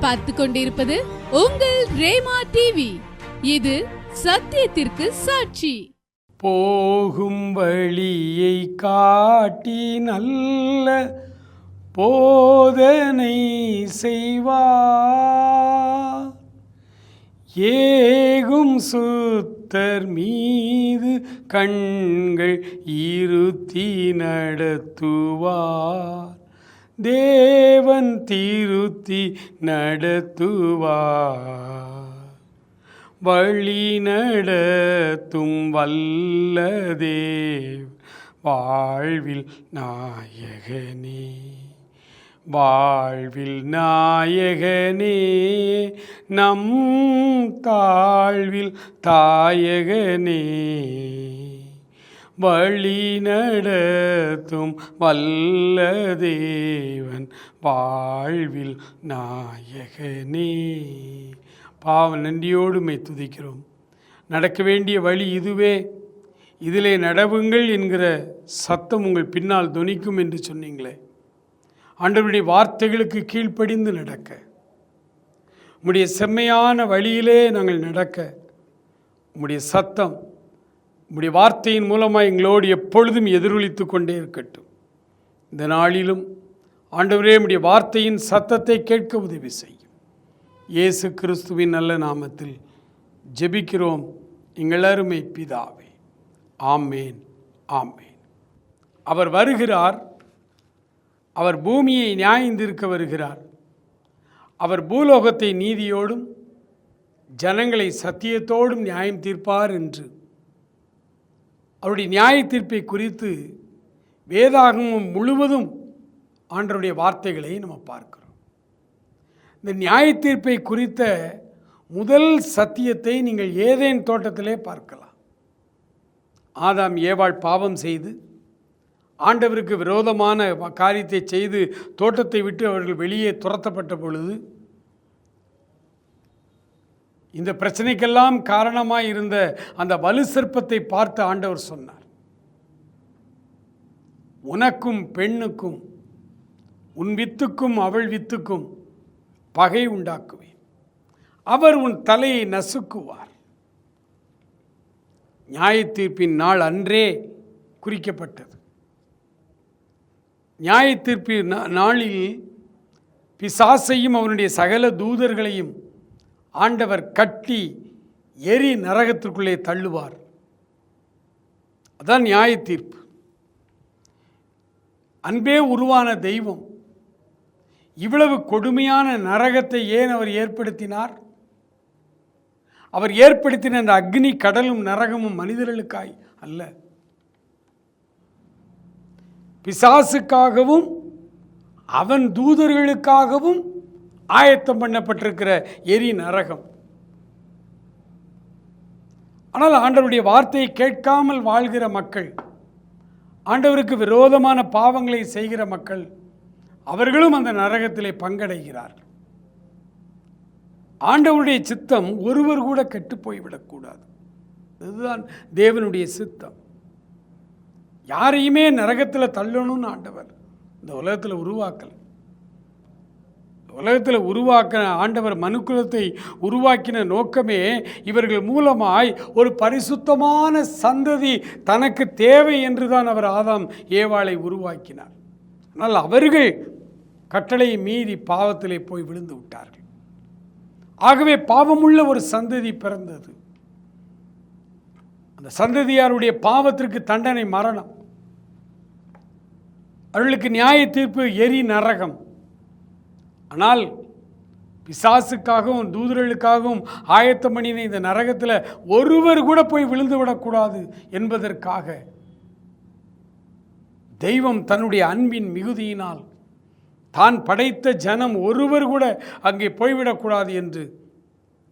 பார்த்து கொண்டிருப்பது உங்கள் ரேமா டிவி இது சத்தியத்திற்கு சாட்சி. போகும் வழியை காட்டி நல்ல போதனை செய்வா. ஏகும் சுத்தர் மீது கண்கள் இருத்தி நடத்துவார். தேவன் திருத்தி நடத்துவார். வழி நடத்தும் வல்லதேவ். வாழ்வில் நாயகனே வாழ்வில் நாயகனே நம் தாழ்வில் தாயகனே. வழி நடத்தும் வல்ல தேவன் வாழ்வில் நாயகனே. பாவ நன்றியோடுமை துதிக்கிறோம். நடக்க வேண்டிய வழி இதுவே. இதிலே நடவுங்கள் என்கிற சத்தம் உங்கள் பின்னால் துணிக்கும் என்று சொன்னீங்களே. ஆண்டவருடைய வார்த்தைகளுக்கு கீழ்ப்படிந்து நடக்க. உம்முடைய செம்மையான வழியிலே நாங்கள் நடக்க. உம்முடைய சத்தம் உம்முடைய வார்த்தையின் மூலமாக எங்களோடு எப்பொழுதும் எதிரொலித்து கொண்டே இருக்கட்டும். இந்த நாளிலும் ஆண்டவரே உடைய வார்த்தையின் சத்தத்தை கேட்க உதவி செய்யும். இயேசு கிறிஸ்துவின் நல்ல நாமத்தில் ஜெபிக்கிறோம். எங்கள் அருமை பிதாவே. ஆமேன் ஆமேன். அவர் வருகிறார். அவர் பூமியை நியாயந்திருக்க வருகிறார். அவர் பூலோகத்தை நீதியோடும் ஜனங்களை சத்தியத்தோடும் நியாயம் தீர்ப்பார் என்று அவருடைய நியாய தீர்ப்பை குறித்து வேதாகமம் முழுவதும் ஆண்டருடைய வார்த்தைகளை நம்ம பார்க்கிறோம். இந்த நியாய தீர்ப்பை குறித்த முதல் சத்தியத்தை நீங்கள் ஏதேன் தோட்டத்திலே பார்க்கலாம். ஆதாம் ஏவாள் பாவம் செய்து ஆண்டவருக்கு விரோதமான காரியத்தை செய்து தோட்டத்தை விட்டு அவர்கள் வெளியே துரத்தப்பட்ட பொழுது இந்த பிரச்சனைக்கெல்லாம் காரணமாக இருந்த அந்த வலு சிற்பத்தை பார்த்து ஆண்டவர் சொன்னார். உனக்கும் பெண்ணுக்கும் உன் வித்துக்கும் அவள் வித்துக்கும் பகை உண்டாக்குவேன். அவர் உன் தலையை நசுக்குவார். நியாயத்தீர்ப்பின் நாள் அன்றே குறிக்கப்பட்டது. நியாயத்தீர்ப்பு நா- நாளில் பிசாசையும் அவனுடைய சகல தூதர்களையும் ஆண்டவர் கட்டி எரி நரகத்திற்குள்ளே தள்ளுவார். அதான் நியாயத்தீர்ப்பு. அன்பே உருவான தெய்வம் இவ்வளவு கொடுமையான நரகத்தை ஏன் அவர் ஏற்படுத்தினார்? அவர் ஏற்படுத்தின அந்த அக்னி கடலும் நரகமும் மனிதர்களுக்காய் அல்ல. பிசாசுக்காகவும் அவன் தூதர்களுக்காகவும் ஆயத்தம் பண்ணப்பட்டிருக்கிற எரி நரகம். ஆனால் ஆண்டவருடைய வார்த்தையை கேட்காமல் வாழ்கிற மக்கள் ஆண்டவருக்கு விரோதமான பாவங்களை செய்கிற மக்கள் அவர்களும் அந்த நரகத்திலே பங்கடைகிறார்கள் ஆண்டவருடைய சித்தம் ஒருவர் கூட கெட்டு போய்விடக்கூடாது. இதுதான் தேவனுடைய சித்தம். யாரையுமே நரகத்தில் தள்ளணும்னு ஆண்டவர் இந்த உலகத்தில் உருவாக்கல். உலகத்தில் உருவாக்கின ஆண்டவர் மனுக்குலத்தை உருவாக்கின நோக்கமே இவர்கள் மூலமாய் ஒரு பரிசுத்தமான சந்ததி தனக்கு தேவை என்று தான் அவர் ஆதாம் ஏவாளை உருவாக்கினார். ஆனால் அவர்கள் கட்டளையை மீறி பாவத்திலே போய் விழுந்து விட்டார்கள். ஆகவே பாவமுள்ள ஒரு சந்ததி பிறந்தது. அந்த சந்ததியாருடைய பாவத்திற்கு தண்டனை மரணம். அவர்களுக்கு நியாய தீர்ப்பு எரி நரகம். ஆனால் பிசாசுக்காகவும் தூதர்களுக்காகவும் ஆயத்தம் பண்ணின இந்த நரகத்தில் ஒருவர் கூட போய் விழுந்து விடக்கூடாது என்பதற்காக தெய்வம் தன்னுடைய அன்பின் மிகுதியினால் தான் படைத்த ஜனம் ஒருவர் கூட அங்கே போய்விடக்கூடாது என்று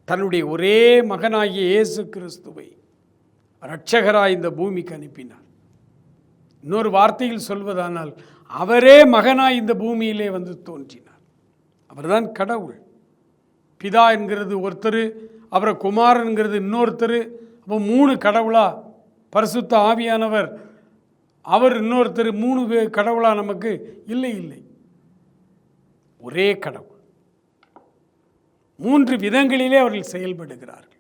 தன்னுடைய ஒரே மகனாகிய இயேசு கிறிஸ்துவை இரட்சகராய் இந்த பூமிக்கு அனுப்பினார். இன்னொரு வார்த்தையில் சொல்வதானால் அவரே மகனாய் இந்த பூமியிலே வந்து தோன்றினார். அவர்தான் கடவுள். பிதா என்கிறது ஒருத்தர் அப்புறம் குமாரன்கிறது இன்னொருத்தர் அப்போ மூணு கடவுளா பரிசுத்த ஆவியானவர் அவர் இன்னொருத்தர் மூணு பே- கடவுளா நமக்கு இல்லை இல்லை. ஒரே கடவுள். மூன்று விதங்களிலே அவர்கள் செயல்படுகிறார்கள்.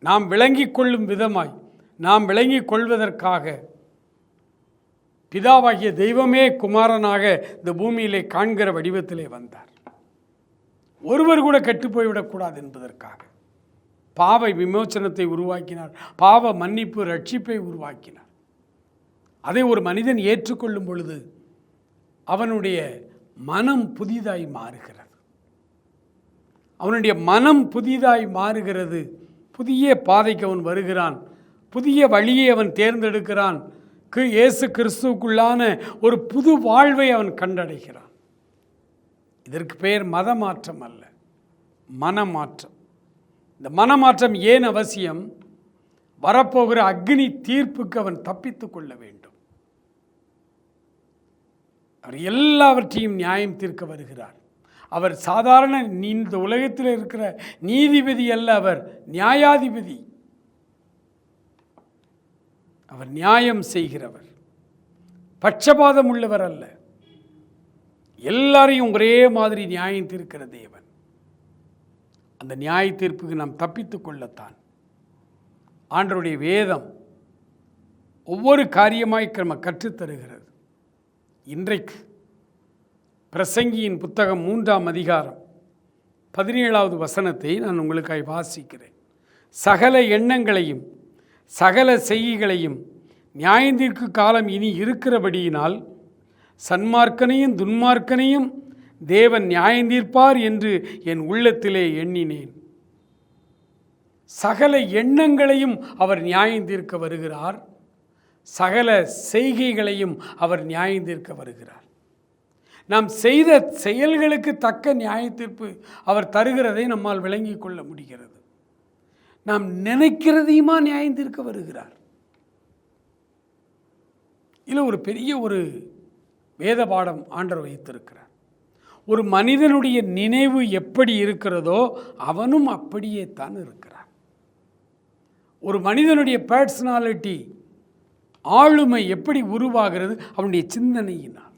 நாம் விளங்கிக் கொள்ளும் விதமாய் நாம் விளங்கிக் கொள்வதற்காக பிதாவாகிய தெய்வமே குமாரனாக இந்த பூமியிலே காண்கிற வடிவத்திலே வந்தார். ஒருவர் கூட கெட்டு போய்விடக்கூடாது என்பதற்காக. பாவ விமோச்சனத்தை உருவாக்கினார். பாவ மன்னிப்பு ரட்சிப்பை உருவாக்கினார். அதை ஒரு மனிதன் ஏற்றுக்கொள்ளும் பொழுது அவனுடைய மனம் புதிதாய் மாறுகிறது. அவனுடைய மனம் புதிதாய் மாறுகிறது. புதிய பாதைக்கு அவன் வருகிறான். புதிய வழியை அவன் தேர்ந்தெடுக்கிறான். இயேசு கிறிஸ்துவுக்குள்ளான ஒரு புது வாழ்வை அவன் கண்டடைகிறான். இதற்கு பெயர் மதமாற்றம் அல்ல மனமாற்றம். இந்த மனமாற்றம் ஏன் அவசியம்? வரப்போகிற அக்னி தீர்ப்புக்கு அவன் தப்பித்து கொள்ள வேண்டும். அவர் எல்லாவற்றையும் நியாயம் தீர்க்க வருகிறார். அவர் சாதாரண இந்த உலகத்தில் இருக்கிற நீதிபதி அல்ல அவர் நியாயாதிபதி. அவர் நியாயம் செய்கிறவர். பட்சபாதம் உள்ளவர் அல்ல. எல்லாரையும் ஒரே மாதிரி நியாயம் தீர்க்கிற தேவன். அந்த நியாய தீர்ப்புக்கு நாம் தப்பித்து கொள்ளத்தான். ஆண்டருடைய வேதம் ஒவ்வொரு காரியமாய் நம்ம கற்றுத்தருகிறது இன்றைக்கு பிரசங்கியின் புத்தகம் மூன்றாம் அதிகாரம் பதினேழாவது வசனத்தை நான் உங்களுக்காய் வாசிக்கிறேன். சகல எண்ணங்களையும் சகல செய்கைகளையும் நியாயந்தீர்க்கு காலம் இனி இருக்கிறபடியினால் சன்மார்க்கனையும் துன்மார்க்கனையும் தேவன் நியாயந்தீர்ப்பார் என்று என் உள்ளத்திலே எண்ணினேன். சகல எண்ணங்களையும் அவர் நியாயந்தீர்க்க வருகிறார். சகல செய்கைகளையும் அவர் நியாயந்தீர்க்க வருகிறார். நாம் செய்த செயல்களுக்கு தக்க நியாயத்தீர்ப்பு அவர் தருகிறதை நம்மால் விளங்கிக் கொள்ள முடிகிறது. நாம் நினைக்கிறதையுமா நியாயந்தீர்க்க வருகிறார். இதில் ஒரு பெரிய ஒரு வேத பாடம் ஆண்டவர் வைத்திருக்கிறார். ஒரு மனிதனுடைய நினைவு எப்படி இருக்கிறதோ அவனும் அப்படியே தான் இருக்கிறான். ஒரு மனிதனுடைய பர்சனாலிட்டி ஆளுமை எப்படி உருவாகிறது? அவனுடைய சிந்தனையினால்.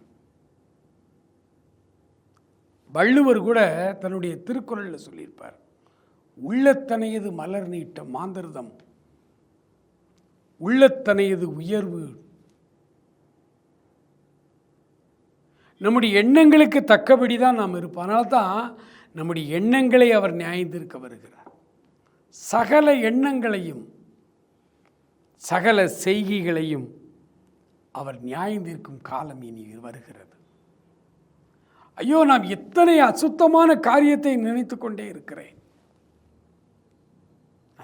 வள்ளுவர் கூட தன்னுடைய திருக்குறளில் சொல்லியிருப்பார். உள்ளத்தனையது மலர் நீட்ட மாந்தர்தம். உள்ளத்தனையது உயர்வு. நம்முடைய எண்ணங்களுக்கு தக்கபடி தான் நாம் இருப்போம். அதனால தான் நம்முடைய எண்ணங்களை அவர் நியாயந்திருக்க வருகிறார். சகல எண்ணங்களையும் சகல செய்கைகளையும் அவர் நியாயந்திருக்கும் காலம் இனி வருகிறது. ஐயோ நாம் எத்தனை அசுத்தமான காரியத்தை நினைத்து கொண்டே இருக்கிறேன்.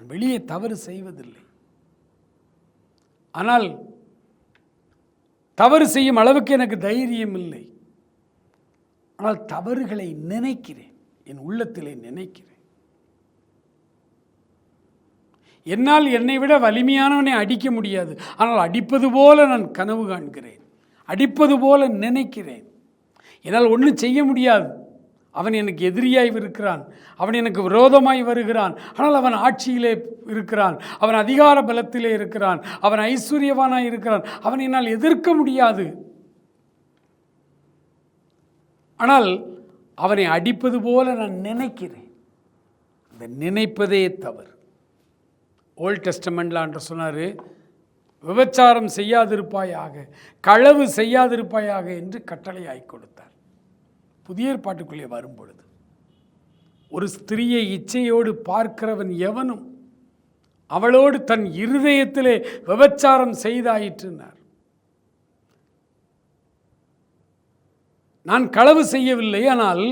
நான் வெளியே தவறு செய்வதில்லை. ஆனால் தவறு செய்யும் அளவுக்கு எனக்கு தைரியம் இல்லை. ஆனால் தவறுகளை நினைக்கிறேன். என் உள்ளத்திலே நினைக்கிறேன். என்னால் என்னை விட வலிமையானவனை அடிக்க முடியாது. ஆனால் அடிப்பது போல நான் கனவு காண்கிறேன். அடிப்பது போல நினைக்கிறேன். என்னால் ஒன்றும் செய்ய முடியாது. அவன் எனக்கு எதிரியாய் இருக்கிறான். அவன் எனக்கு விரோதமாய் வருகிறான். ஆனால் அவன் ஆட்சியிலே இருக்கிறான். அவன் அதிகார பலத்திலே இருக்கிறான். அவன் ஐஸ்வர்யவானாய் இருக்கிறான். அவன் என்னால் எதிர்க்க முடியாது. ஆனால் அவனை அடிப்பது போல நான் நினைக்கிறேன். அந்த நினைப்பதே தவறு. ஓல்ட் டெஸ்டமெண்ட்ல என்று சொன்னார் விபச்சாரம் செய்யாதிருப்பாயாக களவு செய்யாதிருப்பாயாக என்று கட்டளையாய் கொடுத்தார். புதிய ஏற்பாட்டுக்குள்ளே வரும் பொழுது ஒரு ஸ்திரியை இச்சையோடு பார்க்கிறவன் எவனும் அவளோடு தன் இருதயத்திலே விபச்சாரம் செய்தாயிற்றுனார் நான் களவு செய்யவில்லை ஆனால்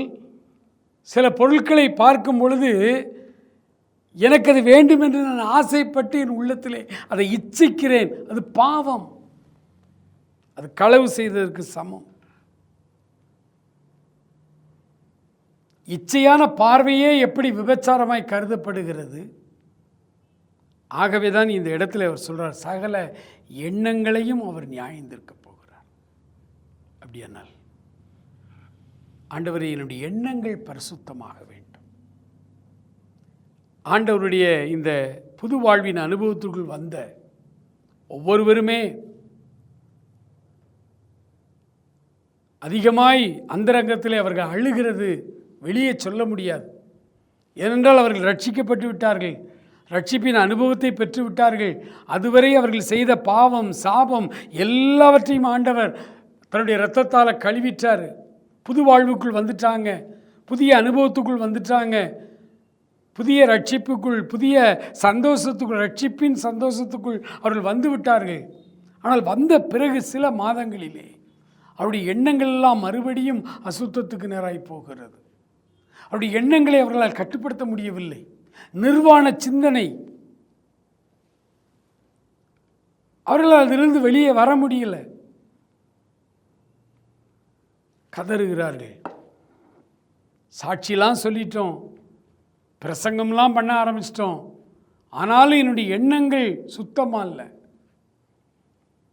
சில பொருட்களை பார்க்கும் பொழுது எனக்கு அது வேண்டும் என்று நான் ஆசைப்பட்டு என் உள்ளத்திலே அதை இச்சிக்கிறேன். அது பாவம். அது களவு செய்ததற்கு சமம். இச்சையான பார்வையே எப்படி விபச்சாரமாய் கருதப்படுகிறது? ஆகவே தான் இந்த இடத்துல அவர் சொல்கிறார் சகல எண்ணங்களையும் அவர் நியாயந்திருக்க போகிறார். அப்படியானால் ஆண்டவரே என்னுடைய எண்ணங்கள் பரிசுத்தமாக வேண்டும். ஆண்டவருடைய இந்த புது வாழ்வின் அனுபவத்திற்குள் வந்த ஒவ்வொருவருமே அதிகமாய் அந்தரங்கத்தில் அவர்கள் அழுகிறது. வெளியே சொல்ல முடியாது. ஏனென்றால் அவர்கள் ரட்சிக்கப்பட்டு விட்டார்கள். ரட்சிப்பின் அனுபவத்தை பெற்று விட்டார்கள். அதுவரை அவர்கள் செய்த பாவம் சாபம் எல்லாவற்றையும் ஆண்டவர் தன்னுடைய இரத்தத்தால் கழுவிட்டார். புது வாழ்வுக்குள் வந்துட்டாங்க. புதிய அனுபவத்துக்குள் வந்துட்டாங்க. புதிய ரட்சிப்புக்குள் புதிய சந்தோஷத்துக்குள் ரட்சிப்பின் சந்தோஷத்துக்குள் அவர்கள் வந்து விட்டார்கள். ஆனால் வந்த பிறகு சில மாதங்களிலே அவருடைய எண்ணங்கள் எல்லாம் மறுபடியும் அசுத்தத்துக்கு நேராய் போகிறது. அவருடைய எண்ணங்களை அவர்களால் கட்டுப்படுத்த முடியவில்லை. நிர்வாண சிந்தனை. அவர்களால் அதிலிருந்து வெளியே வர முடியல. கதறுகிறார்கள். சாட்சிலாம் சொல்லிட்டோம். பிரசங்கம்லாம் பண்ண ஆரம்பிச்சிட்டோம். ஆனாலும் என்னுடைய எண்ணங்கள் சுத்தமாக இல்லை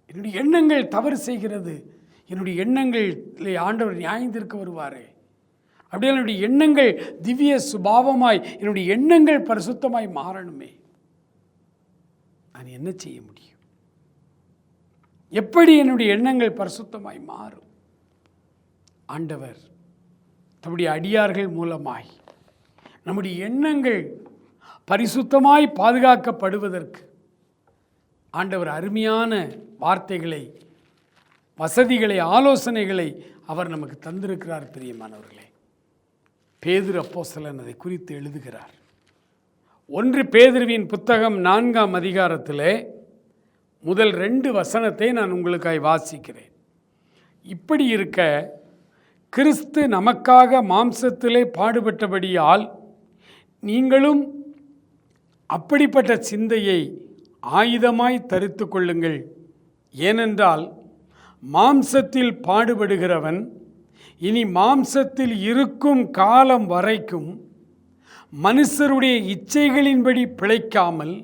என்னுடைய எண்ணங்கள் தவறு செய்கிறது. என்னுடைய எண்ணங்கள் ஆண்டவர் நியாயந்திருக்க வருவாரே. அப்படியே என்னுடைய எண்ணங்கள் திவ்ய சுபாவமாய் என்னுடைய எண்ணங்கள் பரிசுத்தமாய் மாறணுமே. நான் என்ன செய்ய முடியும்? எப்படி என்னுடைய எண்ணங்கள் பரிசுத்தமாய் மாறும்? ஆண்டவர் தம்முடைய அடியார்கள் மூலமாய் நம்முடைய எண்ணங்கள் பரிசுத்தமாய் பாதுகாக்கப்படுவதற்கு ஆண்டவர் அருமையான வார்த்தைகளை வசதிகளை ஆலோசனைகளை அவர் நமக்கு தந்திருக்கிறார் பிரியமானவர்களே. பேதுரு அப்போஸ்தலன் அதை குறித்து எழுதுகிறார். ஒன்று பேதுருவின் புத்தகம் நான்காம் அதிகாரத்திலே முதல் ரெண்டு வசனத்தை நான் உங்களுக்காய் வாசிக்கிறேன். இப்படி இருக்க கிறிஸ்து நமக்காக மாம்சத்திலே பாடுபட்டபடியால் நீங்களும் அப்படிப்பட்ட சிந்தையை ஆயுதமாய் தரித்து கொள்ளுங்கள். ஏனென்றால் மாம்சத்தில் பாடுபடுகிறவன் இனி மாம்சத்தில் இருக்கும் காலம் வரைக்கும் மனுஷருடைய இச்சைகளின்படி பிழைக்காமல்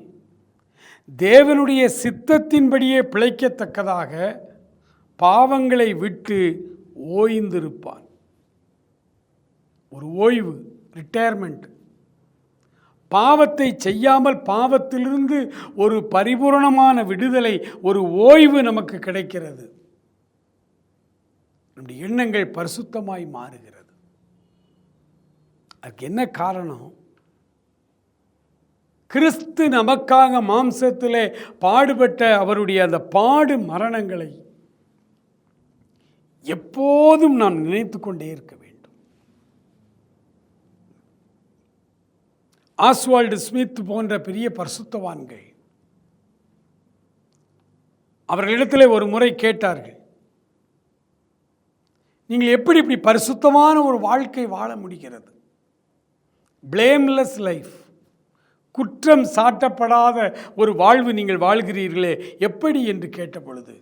தேவனுடைய சித்தத்தின்படியே பிழைக்கத்தக்கதாக பாவங்களை விட்டு ஓய்ந்திருப்பான். ஒரு ஓய்வு ரிட்டையர்மெண்ட் பாவத்தை செய்யாமல் பாவத்திலிருந்து ஒரு பரிபூரணமான விடுதலை ஒரு ஓய்வு நமக்கு கிடைக்கிறது. நம்முடைய எண்ணங்கள் பரிசுத்தமாய் மாறுகிறது. அதுக்கு என்ன காரணம்? கிறிஸ்து நமக்காக மாம்சத்திலே பாடுபட்ட அவருடைய அந்த பாடு மரணங்களை எப்போதும் நாம் நினைத்து கொண்டே இருக்க வேண்டும். ஆஸ்வால்டு ஸ்மித் போன்ற பெரிய பரிசுத்தவான்கள் அவர்களிடத்தில் ஒரு முறை கேட்டார்கள். நீங்கள் எப்படி இப்படி பரிசுத்தமான ஒரு வாழ்க்கை வாழ முடிகிறது? பிளேம்லெஸ் லைஃப் குற்றம் சாட்டப்படாத ஒரு வாழ்வு நீங்கள் வாழ்கிறீர்களே எப்படி என்று கேட்ட பொழுது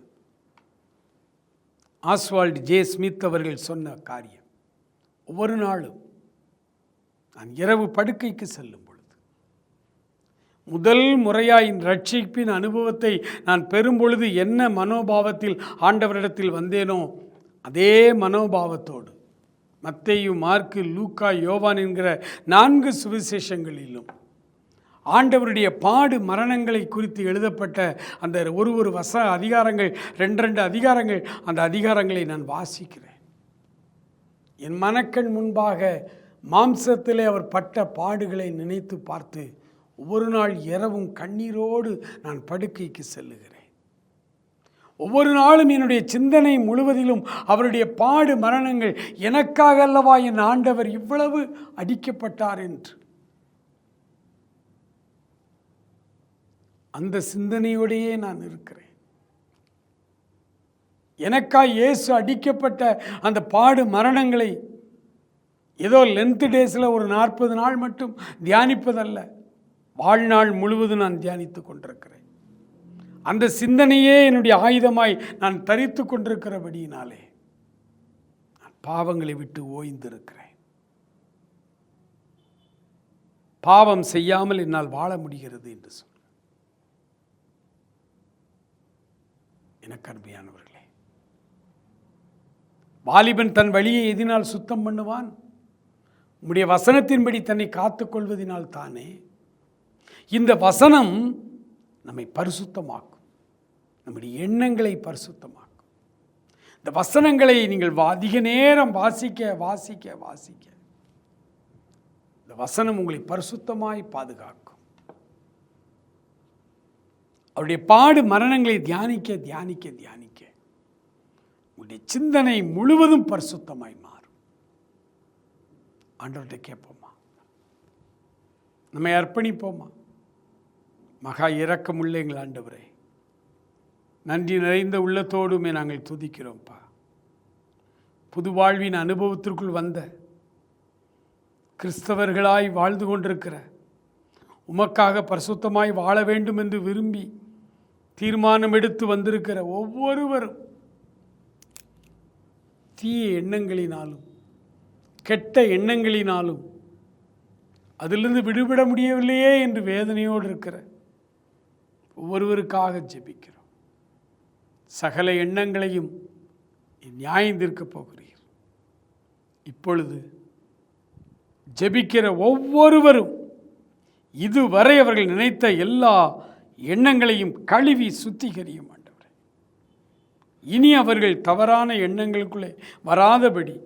ஆஸ்வால்டு ஜே ஸ்மித் அவர்கள் சொன்ன காரியம். ஒவ்வொரு நாளும் நான் இரவு படுக்கைக்கு செல்லும் பொழுது முதல் முறையாக இந்த ரட்சிப்பின் அனுபவத்தை நான் பெறும் பொழுது என்ன மனோபாவத்தில் ஆண்டவரிடத்தில் வந்தேனோ அதே மனோபாவத்தோடு மத்தேயு மார்க்கு லூக்கா யோவான் என்கிற நான்கு சுவிசேஷங்களிலும் ஆண்டவருடைய பாடு மரணங்களை குறித்து எழுதப்பட்ட அந்த ஒரு ஒரு வச அதிகாரங்கள் ரெண்டு ரெண்டு அதிகாரங்கள் அந்த அதிகாரங்களை நான் வாசிக்கிறேன். என் மனக்கண் முன்பாக மாம்சத்திலே அவர் பட்ட பாடுகளை நினைத்து பார்த்து ஒவ்வொரு நாள் இரவும் கண்ணீரோடு நான் படுக்கைக்கு செல்லுகிறேன். ஒவ்வொரு நாளும் என்னுடைய சிந்தனை முழுவதிலும் அவருடைய பாடு மரணங்கள் எனக்காக அல்லவா என் ஆண்டவர் இவ்வளவு அடிக்கப்பட்டார் என்று. அந்த சிந்தனையோடையே நான் இருக்கிறேன். எனக்காக இயேசு அடிக்கப்பட்ட அந்த பாடு மரணங்களை ஏதோ லென்த் டேஸில் ஒரு நாற்பது நாள் மட்டும் தியானிப்பதல்ல. வாழ்நாள் முழுவதும் நான் தியானித்து கொண்டிருக்கிறேன். அந்த சிந்தனையே என்னுடைய ஆயுதமாய் நான் தரித்து கொண்டிருக்கிறபடியினாலே நான் பாவங்களை விட்டு ஓய்ந்திருக்கிறேன். பாவம் செய்யாமல் என்னால் வாழ முடிகிறது என்று சொன்ன எனக்கு அருமையானவர்களே வாலிபன் தன் வழியை எதினால் சுத்தம் பண்ணுவான்? உம்முடைய வசனத்தின்படி தன்னை காத்துக்கொள்வதினால் தானே? இந்த வசனம் நம்மை பரிசுத்தமாக்கும். நம்முடைய எண்ணங்களை பரிசுத்தமாக்கும். இந்த வசனங்களை நீங்கள் வா- அதிக நேரம் வாசிக்க வாசிக்க வாசிக்க. இந்த வசனம் உங்களை பரிசுத்தமாய் பாதுகாக்கும். அவருடைய பாடு மரணங்களை தியானிக்க தியானிக்க தியானிக்க. உங்களுடைய சிந்தனை முழுவதும் பரிசுத்தமாய் மாறும். ஆண்டவர்கிட்ட கேட்போமா? நம்மை அர்ப்பணிப்போமா? மகா இரக்கமுள்ள எங்கள் ஆண்டவரே. நன்றி நிறைந்த உள்ளத்தோடுமே நாங்கள் துதிக்கிறோம்ப்பா. புது வாழ்வின் அனுபவத்திற்குள் வந்த கிறிஸ்தவர்களாய் வாழ்ந்து கொண்டிருக்கிற உமக்காக பரிசுத்தமாய் வாழ வேண்டும் என்று விரும்பி தீர்மானம் எடுத்து வந்திருக்கிற ஒவ்வொருவரும் தீய எண்ணங்களினாலும் கெட்ட எண்ணங்களினாலும் அதிலிருந்து விடுபட முடியவில்லையே என்று வேதனையோடு இருக்கிற ஒவ்வொருவருக்காக ஜெபிக்கிறோம். சகல எண்ணங்களையும் நியாயந்திருக்கப் போகிறீர். இப்பொழுது ஜெபிக்கிற ஒவ்வொருவரும் இதுவரை அவர்கள் நினைத்த எல்லா எண்ணங்களையும் கழுவி சுத்திகரியும் ஆண்டவர். இனி அவர்கள் தவறான எண்ணங்களுக்குள்ளே வராதபடி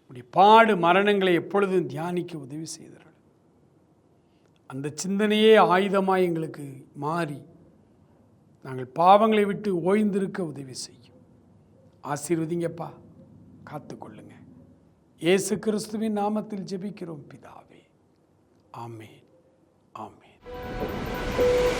இப்படி பாடு மரணங்களை எப்பொழுதும் தியானிக்க உதவி செய்தார்கள் அந்த சிந்தனையே ஆயுதமாய் எங்களுக்கு மாறி நாங்கள் பாவங்களை விட்டு ஓய்ந்திருக்க உதவி செய்யும். ஆசீர்வதிங்கப்பா. காத்துக்கொள்ளுங்க. இயேசு கிறிஸ்துவின் நாமத்தில் ஜெபிக்கிறோம் பிதாவே. ஆமேன். ஆமேன்.